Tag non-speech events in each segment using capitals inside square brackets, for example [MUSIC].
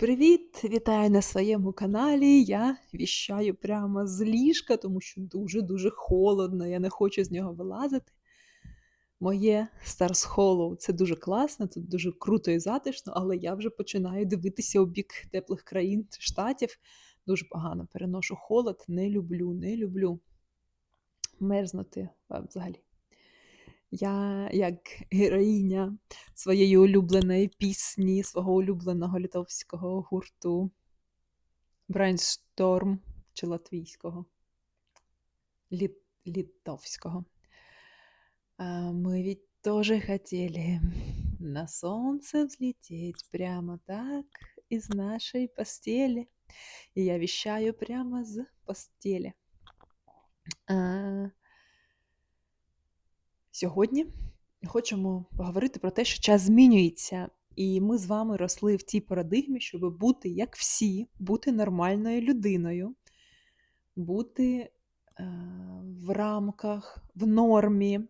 Привіт! Вітаю на своєму каналі. Я віщаю прямо з ліжка, тому що дуже-дуже холодно, я не хочу з нього вилазити. Моє Stars Hollow це дуже класно, тут дуже круто і затишно, але я вже починаю дивитися у бік теплих країн штатів. Дуже погано переношу холод, не люблю, не люблю мерзнути взагалі. Я, як героїня своєї улюбленої пісні, свого улюбленого литовського гурту Brainstorm чи латвійського, Літ, литовського. А мы ведь тоже хотели на солнце взлететь прямо так из нашей постели. И я вещаю прямо з постелі. А, Сьогодні хочемо поговорити про те, що час змінюється, і ми з вами росли в тій парадигмі, щоб бути як всі, бути нормальною людиною, бути е, в рамках, в нормі.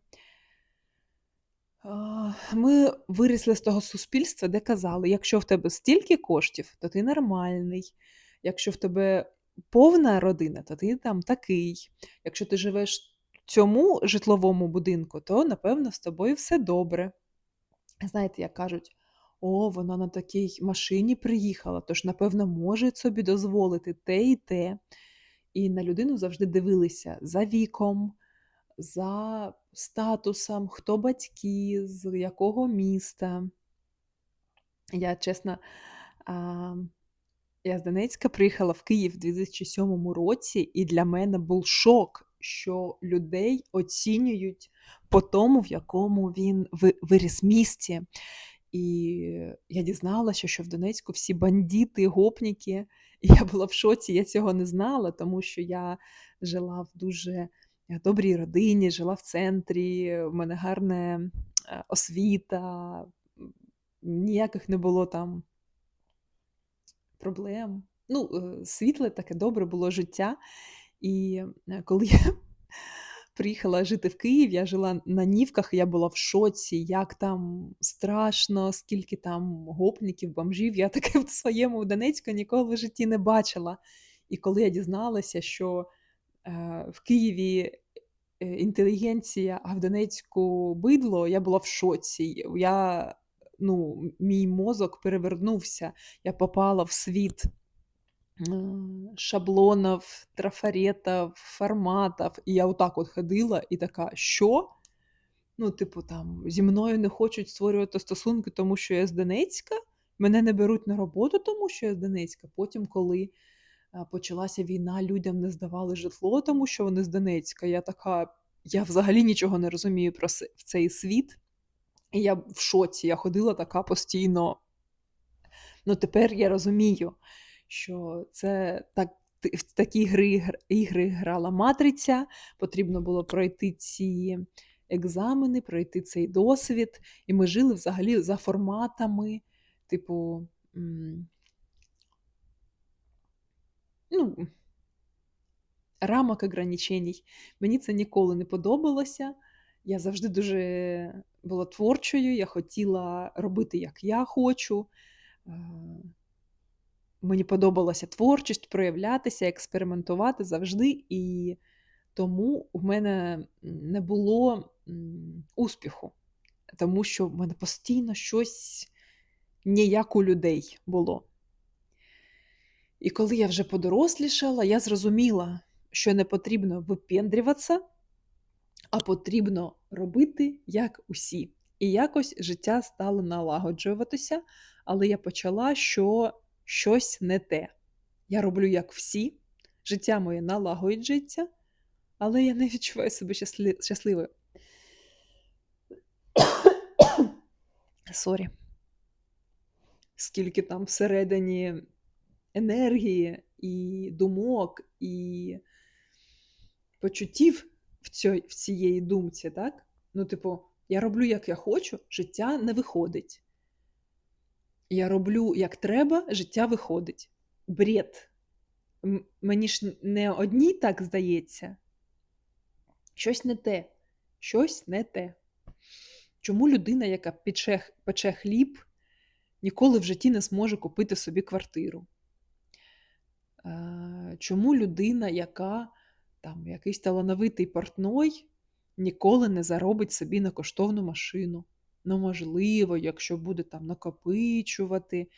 А, Ми виросли з того суспільства, де казали, якщо в тебе стільки коштів, то ти нормальний. Якщо в тебе повна родина, то ти там такий. Якщо ти живеш цьому житловому будинку, то напевно з тобою все добре. Знаєте, як кажуть, о, вона на такій машині приїхала, тож, напевно, може собі дозволити те і те. І на людину завжди дивилися за віком, за статусом, хто батьки, з якого міста. Я чесно, я з Донецька приїхала в Київ у 2007 році, і для мене був шок, що людей оцінюють по тому, в якому він виріс місті. І я дізналася, що в Донецьку всі бандити, гопніки. І я була в шоці, я цього не знала, тому що я жила в дуже е, добрій родині, жила в центрі, в мене гарна е, освіта, ніяких не було там проблем. Ну, е, світле таке добре було життя. І е, коли я [LAUGHS] приїхала жити в Київ, я жила на Нівках, я була в шоці, як там страшно, скільки там гопників, бомжів. Я [LAUGHS] таке в своєму Донецьку ніколи в житті не бачила. І коли я дізналася, що е, в Києві е, інтелігенція, а в Донецьку бидло, я була в шоці. Я, ну, мій мозок перевернувся, я попала в світ шаблонів, трафаретів, форматів. І я отак от ходила і така, що? Ну, типу, там, зі мною не хочуть створювати стосунки, тому що я з Донецька. Мене не беруть на роботу, тому що я з Донецька. Потім, коли почалася війна, людям не здавали житло, тому що вони з Донецька. Я така, я взагалі нічого не розумію про цей світ. І я в шоці, я ходила така постійно. Ну, тепер я розумію, що це так, в такі гри, ігри грала матриця, потрібно було пройти ці екзамени, пройти цей досвід. І ми жили взагалі за форматами, типу, ну, рамок ограничень. Мені це ніколи не подобалося. Я завжди дуже була творчою, я хотіла робити, як я хочу. Мені подобалася творчість, проявлятися, експериментувати завжди, і тому в мене не було успіху, тому що в мене постійно щось не як у людей було. І коли я вже подорослішала, я зрозуміла, що не потрібно випендрюватися, а потрібно робити як усі. І якось життя стало налагоджуватися, але я почала, що щось не те. Я роблю як всі, життя моє налагоджується, але я не відчуваю себе щасли- щасливою. Сорі. Скільки там всередині енергії і думок, і почуттів в, цій, в цієї думці, так? Ну, типу, я роблю, як я хочу, життя не виходить. Я роблю, як треба, життя виходить. Бред. М- Мені ж не одній так здається. Щось не те. Щось не те. Чому людина, яка пече, пече хліб, ніколи в житті не зможе купити собі квартиру. Чому людина, яка там якийсь талановитий портной, ніколи не заробить собі на коштовну машину? Ну, можливо, якщо буде там накопичувати,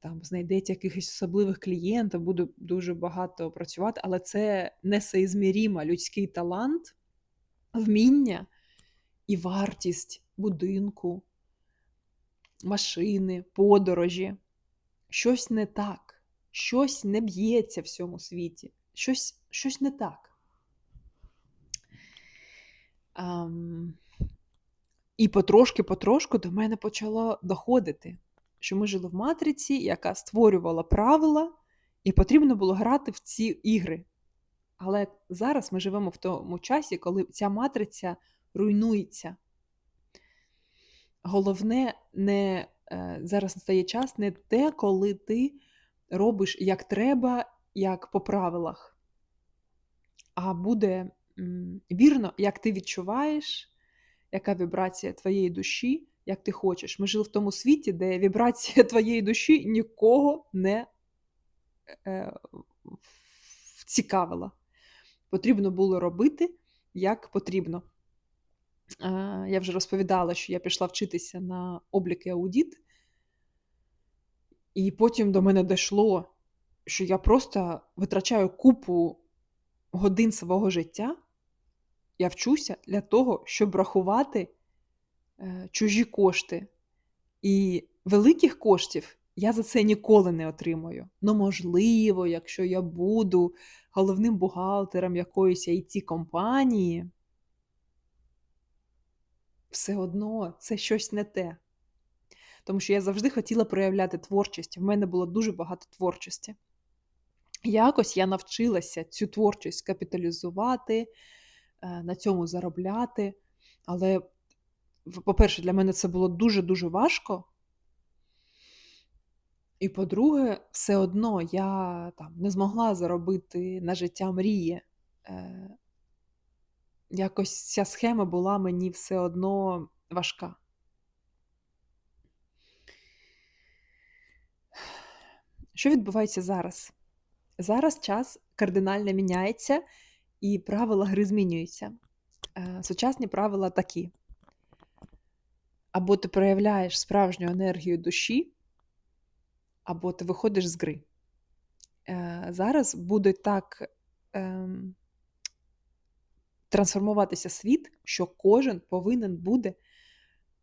там знайдеться якихось особливих клієнтів, буде дуже багато працювати, але це несоізмірімо людський талант, вміння і вартість будинку, машини, подорожі. Щось не так, щось не б'ється в цьому світі, щось, щось не так. Ам, І потрошки-потрошку до мене почало доходити, що ми жили в матриці, яка створювала правила, і потрібно було грати в ці ігри. Але зараз ми живемо в тому часі, коли ця матриця руйнується. Головне, не е, зараз настає час не те, коли ти робиш як треба, як по правилах, а буде вірно, як ти відчуваєш, яка вібрація твоєї душі, як ти хочеш. Ми жили в тому світі, де вібрація [LAUGHS] твоєї душі нікого не е, цікавила. Потрібно було робити, як потрібно. Е, Я вже розповідала, що я пішла вчитися на облік і аудіт, і потім до мене дійшло, що я просто витрачаю купу годин свого життя. Я вчуся для того, щоб рахувати е, чужі кошти. І великих коштів я за це ніколи не отримаю. Ну, можливо, якщо я буду головним бухгалтером якоїсь it компанії все одно це щось не те. Тому що я завжди хотіла проявляти творчість. В мене було дуже багато творчості. Якось я навчилася цю творчість капіталізувати, на цьому заробляти. Але, по-перше, для мене це було дуже-дуже важко. І по-друге, все одно я там не змогла заробити на життя мрії. Е, якось ця схема була мені все одно важка. Що відбувається зараз? Зараз час кардинально міняється і правила гри змінюються. Е, сучасні правила такі: або ти проявляєш справжню енергію душі, або ти виходиш з гри. Е, зараз буде так ем, трансформуватися світ, що кожен повинен буде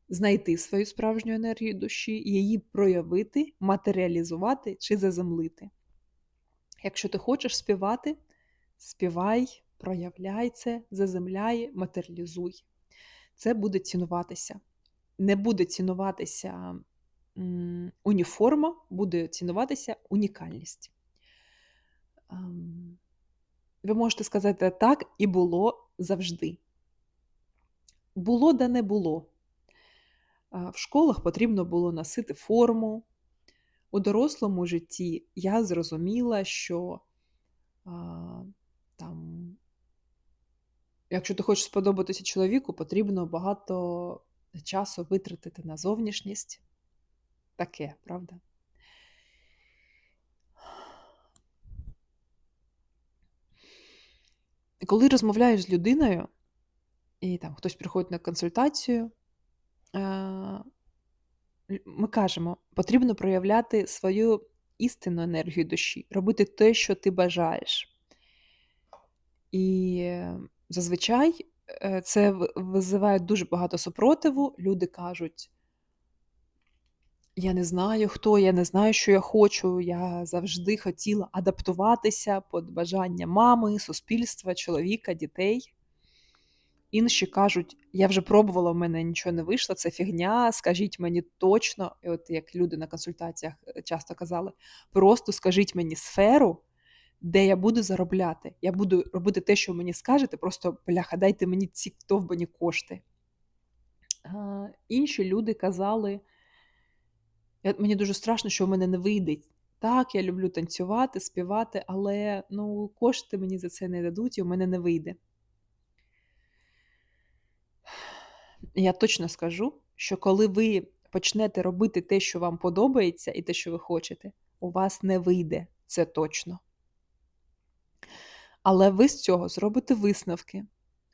знайти свою справжню енергію душі, її проявити, матеріалізувати чи заземлити. Якщо ти хочеш співати, співай, проявляй це, заземляй, матеріалізуй. Це буде цінуватися. Не буде цінуватися уніформа, буде цінуватися унікальність. Ем, ви можете сказати так, і було завжди. Було да не було. В школах потрібно було носити форму. У дорослому житті я зрозуміла, що там, якщо ти хочеш сподобатися чоловіку, потрібно багато часу витратити на зовнішність. Таке, правда? коли розмовляєш з людиною, і там хтось приходить на консультацію, ми кажемо, потрібно проявляти свою істинну енергію душі, робити те, що ти бажаєш. І зазвичай е, це визиває дуже багато супротиву. Люди кажуть, я не знаю, хто, я не знаю, що я хочу. Я завжди хотіла адаптуватися під бажання мами, суспільства, чоловіка, дітей. Інші кажуть, я вже пробувала, в мене нічого не вийшло, це фігня, скажіть мені точно, і от як люди на консультаціях е, часто казали, просто скажіть мені сферу, де я буду заробляти. Я буду робити те, що мені скажете, просто бляха, дайте мені ці довбані кошти. А, Інші люди казали, мені дуже страшно, що в мене не вийде. Так, я люблю танцювати, співати, але ну, кошти мені за це не дадуть, і у мене не вийде. Я точно скажу, що коли ви почнете робити те, що вам подобається, і те, що ви хочете, у вас не вийде, це точно. Але ви з цього зробите висновки,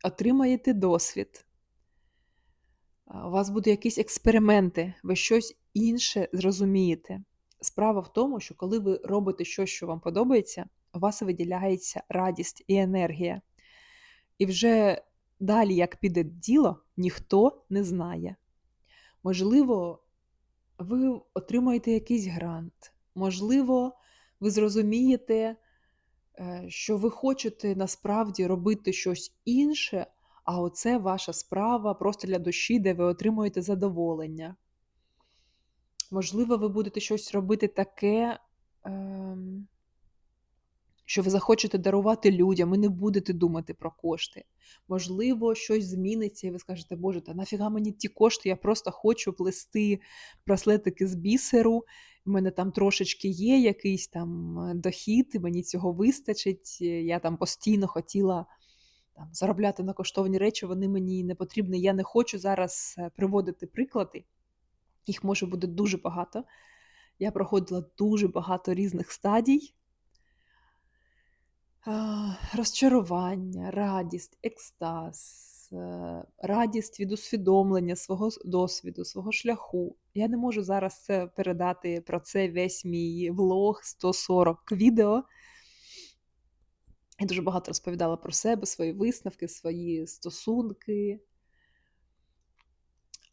отримаєте досвід. У вас будуть якісь експерименти, ви щось інше зрозумієте. Справа в тому, що коли ви робите щось, що вам подобається, у вас виділяється радість і енергія. І вже далі, як піде діло, ніхто не знає. Можливо, ви отримаєте якийсь грант, можливо, ви зрозумієте, що ви хочете насправді робити щось інше, а оце ваша справа просто для душі, де ви отримуєте задоволення. Можливо, ви будете щось робити таке, ем, що ви захочете дарувати людям і не будете думати про кошти. Можливо, щось зміниться, і ви скажете, Боже, та нафіга мені ті кошти, я просто хочу плести браслетики з бісеру. У мене там трошечки є якийсь там е, дохід, і мені цього вистачить. Я там постійно хотіла там, заробляти на коштовні речі, вони мені не потрібні. Я не хочу зараз е, приводити приклади. Їх може бути дуже багато. Я проходила дуже багато різних стадій. Розчарування, радість, екстаз, е, радість від усвідомлення свого досвіду, свого шляху. Я не можу зараз це передати про це весь мій влог 140 відео. Я дуже багато розповідала про себе, свої висновки, свої стосунки.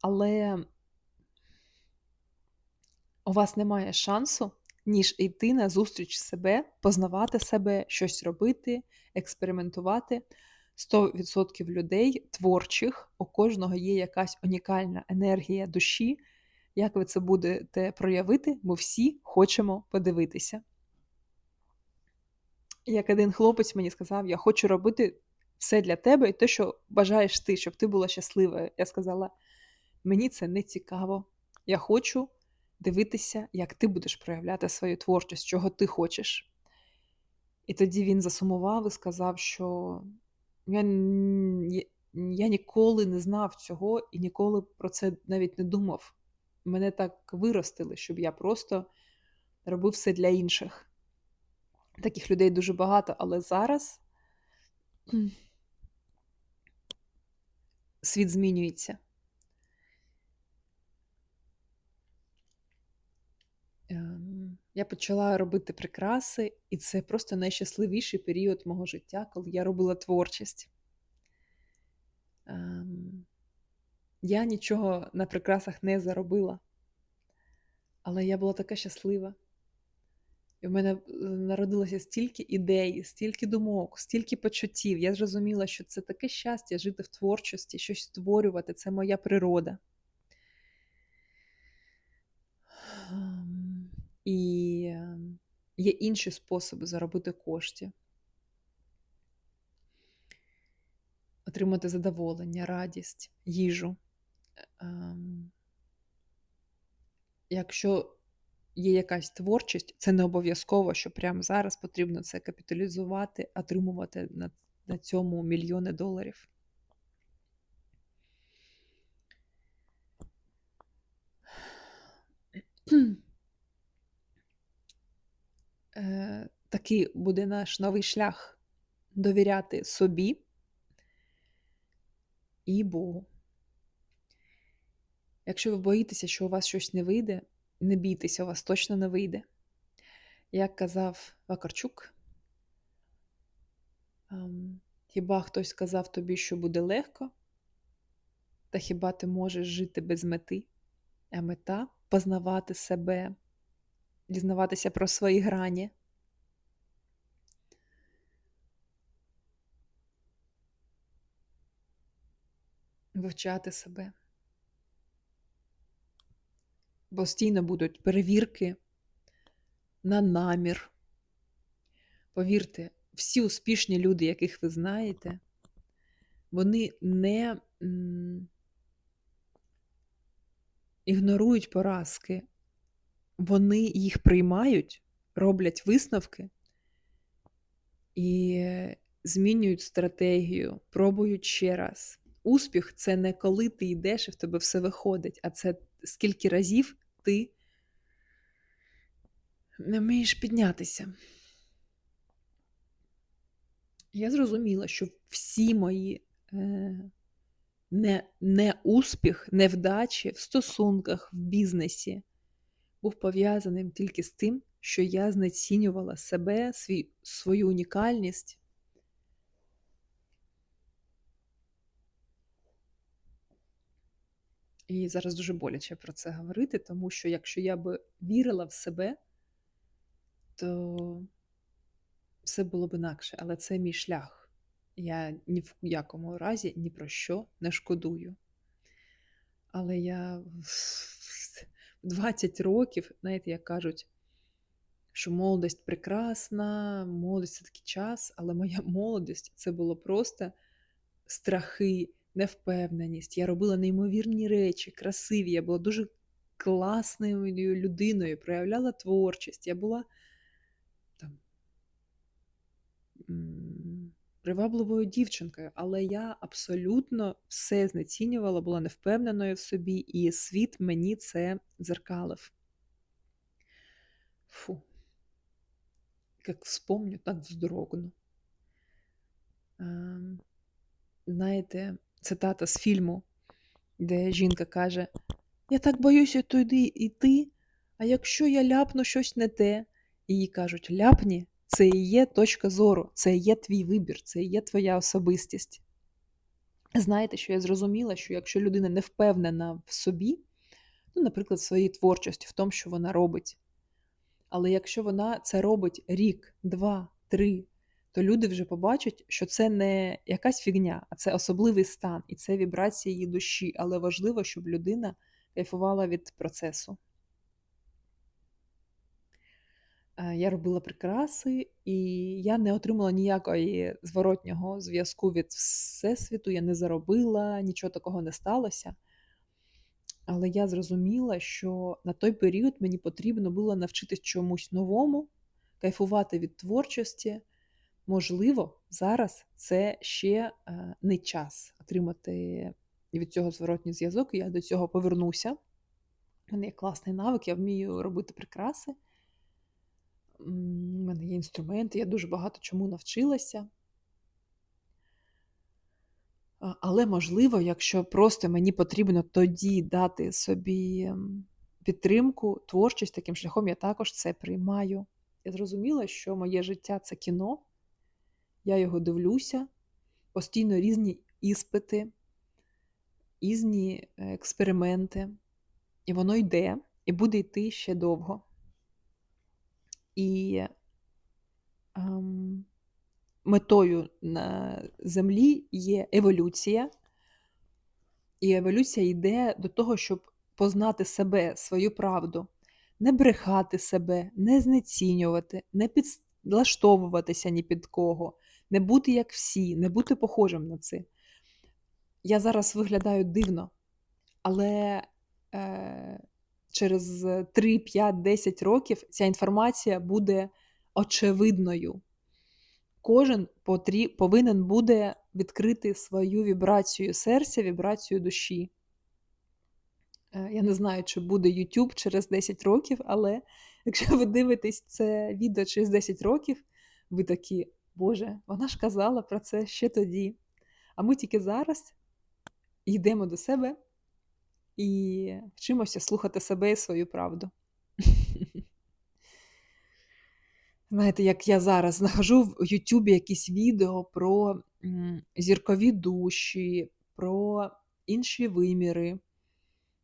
Але у вас немає шансу, ніж йти на зустріч себе, познавати себе, щось робити, експериментувати. 100% людей творчих, у кожного є якась унікальна енергія душі. Як ви це будете проявити, ми всі хочемо подивитися. Як один хлопець мені сказав, я хочу робити все для тебе і те, що бажаєш ти, щоб ти була щаслива. Я сказала: мені це не цікаво. Я хочу дивитися, як ти будеш проявляти свою творчість, чого ти хочеш. І тоді він засумував і сказав, що я я ніколи не знав цього і ніколи про це навіть не думав. Мене так виростили, щоб я просто робив все для інших. Таких людей дуже багато, але зараз [CLEARS THROAT] світ змінюється. Ем, я почала робити прикраси, і це просто найщасливіший період мого життя, коли я робила творчість. Ем, я нічого на прикрасах не заробила, але я була така щаслива. І в мене е, народилося стільки ідей, стільки думок, стільки почуттів. Я зрозуміла, що це таке щастя жити в творчості, щось створювати це моя природа. І є інші способи заробити кошти, отримати задоволення, радість, їжу. Ем, якщо є якась творчість, це не обов'язково, що прямо зараз потрібно це капіталізувати, отримувати на, на цьому мільйони доларів. Е, такий буде наш новий шлях довіряти собі і Богу. Якщо ви боїтеся, що у вас щось не вийде, не бійтеся, у вас точно не вийде. Як казав Вакарчук, ем, хіба хтось сказав тобі, що буде легко, та хіба ти можеш жити без мети, а мета познавати себе, дізнаватися про свої грані. Вивчати себе постійно будуть перевірки на намір. Повірте, всі успішні люди, яких ви знаєте, вони не ігнорують поразки, вони їх приймають, роблять висновки і змінюють стратегію, пробують ще раз. Успіх це не коли ти йдеш і в тебе все виходить, а це скільки разів ти не вмієш піднятися. Я зрозуміла, що всі мої е, не, неуспіх, невдачі в стосунках, в бізнесі був пов'язаним тільки з тим, що я знецінювала себе, свій, свою унікальність. І зараз дуже боляче про це говорити, тому що якщо я би вірила в себе, то все було б інакше, але це мій шлях. Я ні в якому разі ні про що не шкодую. Але я 20 років, знаєте, як кажуть, що молодість прекрасна, молодість це такий час, але моя [LAUGHS] молодість це було просто страхи, невпевненість. Я робила неймовірні речі, красиві. Я була дуже класною людиною, проявляла творчість. Я була там привабливою дівчинкою, але я абсолютно все знецінювала, була невпевненою в собі, і світ мені це дзеркалив. Фу. Як вспомню, так вздрогну. Ем, Знаєте, цитата з фільму, де жінка каже: Я так боюся туди йти, а якщо я ляпну щось не те, їй кажуть, ляпні, це і є точка зору, це є твій вибір, це є твоя особистість. Знаєте, що я зрозуміла, що якщо людина не впевнена в собі, ну, наприклад, в своїй творчості, в тому, що вона робить, але якщо вона це робить рік, два, три, то люди вже побачать, що це не якась фігня, а це особливий стан, і це вібрація її душі. Але важливо, щоб людина кайфувала від процесу. Е, Я робила прикраси, і я не отримала ніякої зворотнього зв'язку від Всесвіту, я не заробила, нічого такого не сталося. Але я зрозуміла, що на той період мені потрібно було навчитись чомусь новому, кайфувати від творчості. Можливо, зараз це ще е, не час отримати від цього зворотній зв'язок, і я до цього повернуся. У мене є класний навик, я вмію робити прикраси. У мене є інструменти, я дуже багато чому навчилася. Але, можливо, якщо просто мені потрібно тоді дати собі підтримку, творчість таким шляхом, я також це приймаю. Я зрозуміла, що моє життя це кіно, я його дивлюся, постійно різні іспити, різні е, експерименти, і воно йде, і буде йти ще довго. І ем, метою на землі є еволюція, і еволюція йде до того, щоб познати себе, свою правду, не брехати себе, не знецінювати, не підлаштовуватися ні під кого, не бути як всі, не бути похожим на це. Я зараз виглядаю дивно, але е, через 3, 5, 10 років ця інформація буде очевидною. Кожен потрі, повинен буде відкрити свою вібрацію серця, вібрацію душі. Е, я не знаю, чи буде YouTube через 10 років, але [LAUGHS] якщо ви дивитесь це відео через 10 років, ви такі, Боже, вона ж казала про це ще тоді. А ми тільки зараз йдемо до себе і вчимося слухати себе і свою правду. [LAUGHS] Знаєте, як я зараз знаходжу в Ютубі якісь відео про зіркові душі, про інші виміри.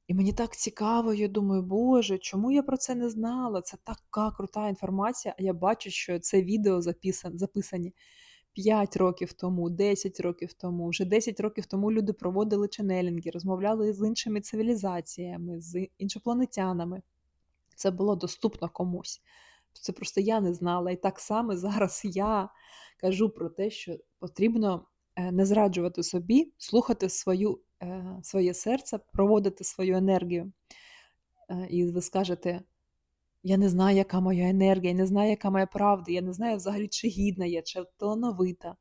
І мені так цікаво, я думаю, Боже, чому я про це не знала? Це така крута інформація, а я бачу, що це відео записан, записані 5 років тому, 10 років тому. Вже 10 років тому люди проводили ченелінги, розмовляли з іншими цивілізаціями, з іншопланетянами. Це було доступно комусь. Це просто я не знала. І так само зараз я кажу про те, що потрібно е, не зраджувати собі, слухати свою, е, своє серце, проводити свою енергію. Е, і ви скажете: я не знаю, яка моя енергія, я не знаю, яка моя правда, я не знаю взагалі, чи гідна я, чи талановита.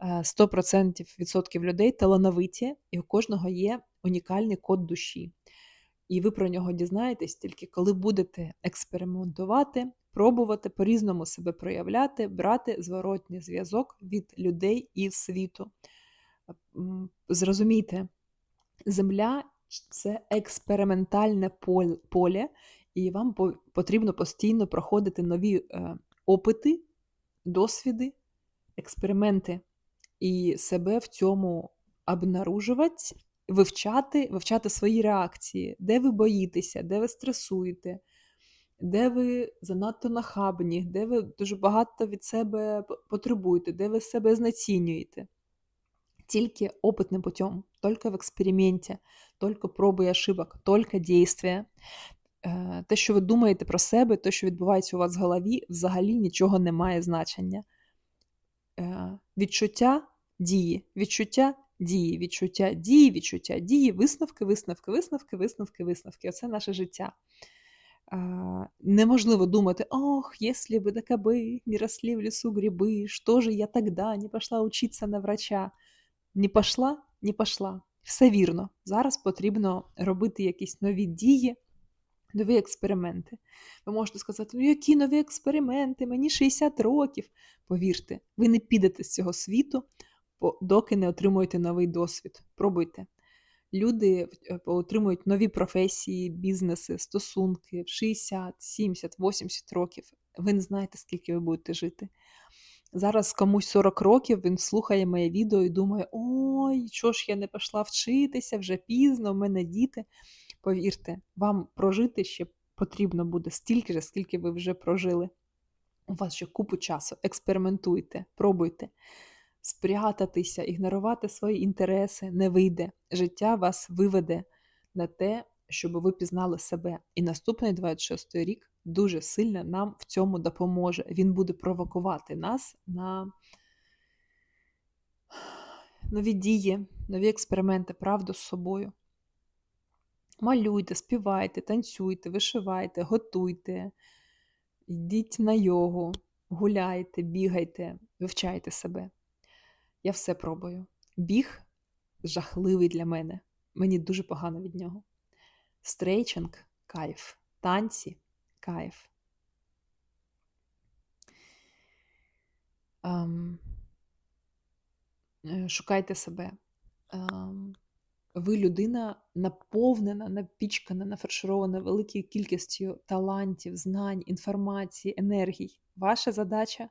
100% відсотків людей талановиті, і у кожного є унікальний код душі. І ви про нього дізнаєтесь тільки коли будете експериментувати, пробувати по-різному себе проявляти, брати зворотній зв'язок від людей і світу. Зрозумійте, Земля це експериментальне поле, і вам потрібно постійно проходити нові е, опити, досвіди, експерименти і себе в цьому обнаружувати, вивчати, вивчати свої реакції, де ви боїтеся, де ви стресуєте, де ви занадто нахабні, де ви дуже багато від себе потребуєте, де ви себе знецінюєте. Тільки опытным путем, только в експерименті, тільки проби і ошибок, тільки дійствия. Е, Те, що ви думаєте про себе, те, що відбувається у вас в голові, взагалі нічого не має значення. Е, Відчуття дії, відчуття дії, відчуття дії, відчуття дії, висновки, висновки, висновки, висновки, висновки. Оце наше життя. А, неможливо думати, ох, если бы да кабы не росли в лесу грибы, что же я тогда не пошла учиться на врача? Не пошла, не пошла. Все вірно. Зараз потрібно робити якісь нові дії, нові експерименти. Ви можете сказати, ну які нові експерименти, мені 60 років. Повірте, ви не підете з цього світу, доки не отримуєте новий досвід. Пробуйте. Люди е, отримують нові професії, бізнеси, стосунки в 60, 70, 80 років. Ви не знаєте, скільки ви будете жити. Зараз комусь 40 років він слухає моє відео і думає: ой, чого ж я не пішла вчитися, вже пізно, в мене діти. Повірте, вам прожити ще потрібно буде стільки ж, скільки ви вже прожили. У вас ще купу часу. Експериментуйте, пробуйте. Спрятатися, ігнорувати свої інтереси не вийде. Життя вас виведе на те, щоб ви пізнали себе. І наступний 26 й рік дуже сильно нам в цьому допоможе. Він буде провокувати нас на нові дії, нові експерименти, правду з собою. Малюйте, співайте, танцюйте, вишивайте, готуйте, йдіть на йогу, гуляйте, бігайте, вивчайте себе. Я все пробую. Біг жахливий для мене. Мені дуже погано від нього. Стрейчинг кайф. Танці кайф. Ем, е, шукайте себе. Ем, ви людина наповнена, напічкана, нафарширована великою кількістю талантів, знань, інформації, енергій. Ваша задача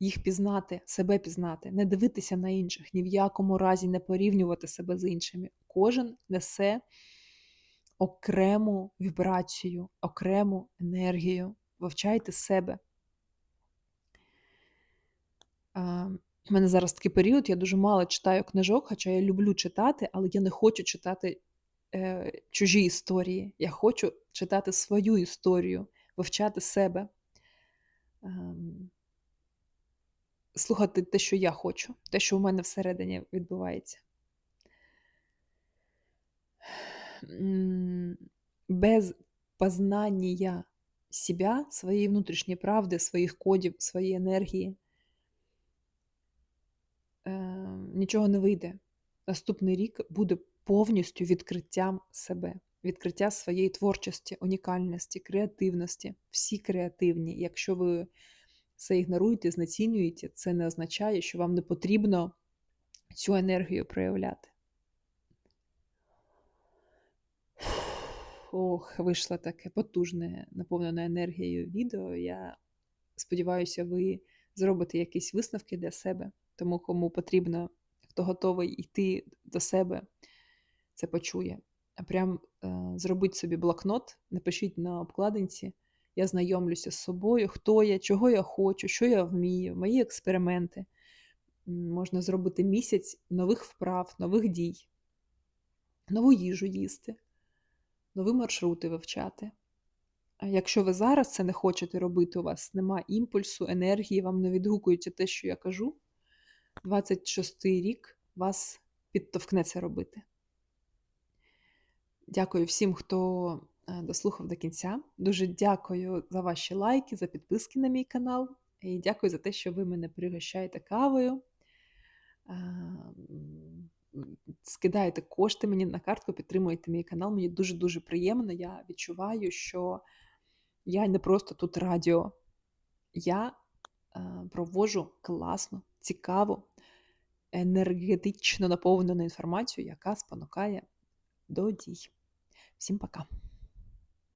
їх пізнати, себе пізнати, не дивитися на інших, ні в якому разі не порівнювати себе з іншими. Кожен несе окрему вібрацію, окрему енергію. Вивчайте себе. У мене зараз такий період, я дуже мало читаю книжок, хоча я люблю читати, але я не хочу читати е, чужі історії. Я хочу читати свою історію, вивчати себе, ем, слухати те, що я хочу, те, що у мене всередині відбувається. Без познання себя, своєї внутрішньої правди, своїх кодів, своєї енергії е, нічого не вийде. Наступний рік буде повністю відкриттям себе, відкриття своєї творчості, унікальності, креативності. Всі креативні. Якщо ви це ігноруєте, знецінюєте, це не означає, що вам не потрібно цю енергію проявляти. Ох, вийшло таке потужне, наповнене енергією відео. Я сподіваюся, ви зробите якісь висновки для себе. Тому кому потрібно, хто готовий йти до себе, це почує. А прям е, зробіть собі блокнот, напишіть на обкладинці. Я знайомлюся з собою, хто я, чого я хочу, що я вмію, мої експерименти. Можна зробити місяць нових вправ, нових дій, нову їжу їсти, нові маршрути вивчати. А якщо ви зараз це не хочете робити, у вас нема імпульсу, енергії, вам не відгукується те, що я кажу, 26-й рік вас підтовкне це робити. Дякую всім, хто е, дослухав до кінця. Дуже дякую за ваші лайки, за підписки на мій канал. І дякую за те, що ви мене пригощаєте кавою. Е, скидаєте кошти мені на картку, підтримуєте мій канал. Мені дуже-дуже приємно. Я відчуваю, що я не просто тут радіо, я е, проводжу класну, цікаву, енергетично наповнену інформацію, яка спонукає до дій. Всім пока!